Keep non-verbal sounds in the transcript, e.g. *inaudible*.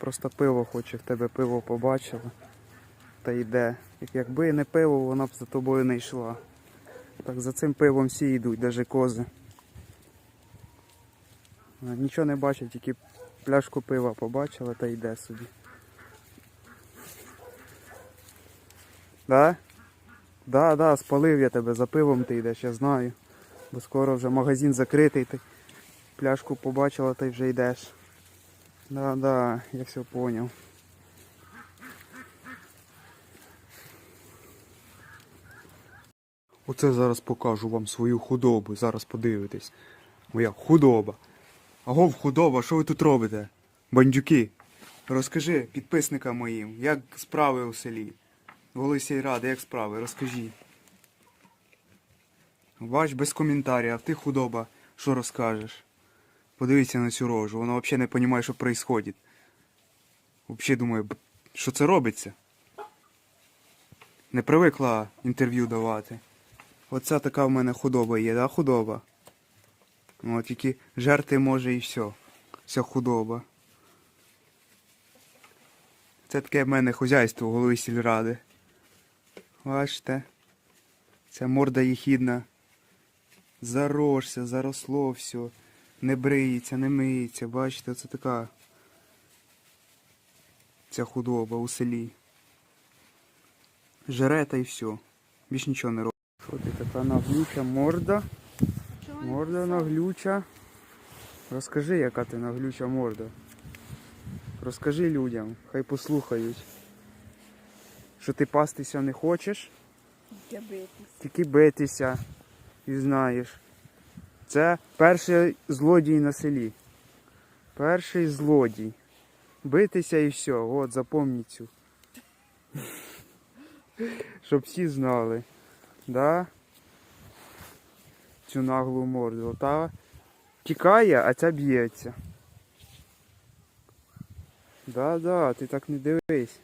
просто пиво хоче, в тебе пиво побачила. Та йде. Якби не пиво, вона б за тобою не йшла. Так за цим пивом всі йдуть, навіть кози. Нічого не бачить, тільки пляшку пива побачила та йде собі. Да? Да, да, спалив я тебе, за пивом ти йдеш, я знаю. Бо скоро вже магазин закритий, ти пляшку побачила та й вже йдеш. Да, да, я все поняв. Оце зараз покажу вам свою худобу. Зараз подивитесь. Моя худоба. Агов, худоба, що ви тут робите? Бандюки. Розкажи підписникам моїм, як справи у селі. Голий сільради, як справи, розкажи. Бач, без коментарів, ти худоба, що розкажеш? Подивіться на цю рожу, вона взагалі не розуміє, що відбувається. Взагалі думає, що це робиться? Не привикла інтерв'ю давати. Оця така в мене худоба є, да, худоба? О, тільки жерти може і все. Вся худоба. Це таке в мене хозяйство голови сільради. Бачите? Ця морда їхідна. Заросся, заросло все. Не бриється, не миється. Бачите, це така. Ця худоба у селі. Жере та й все. Більш нічого не робить. Що ти така наглюча морда? Морда наглюча. Розкажи, яка ти наглюча морда. Розкажи людям, хай послухають. Що ти пастися не хочеш, тільки битися. І знаєш. Це перший злодій на селі. Перший злодій. Битися і все. От, запомніть цю. *laughs* Щоб всі знали. Да? Цю наглу морду. Ота тікає, а ця б'ється. Да-да, ти так не дивись.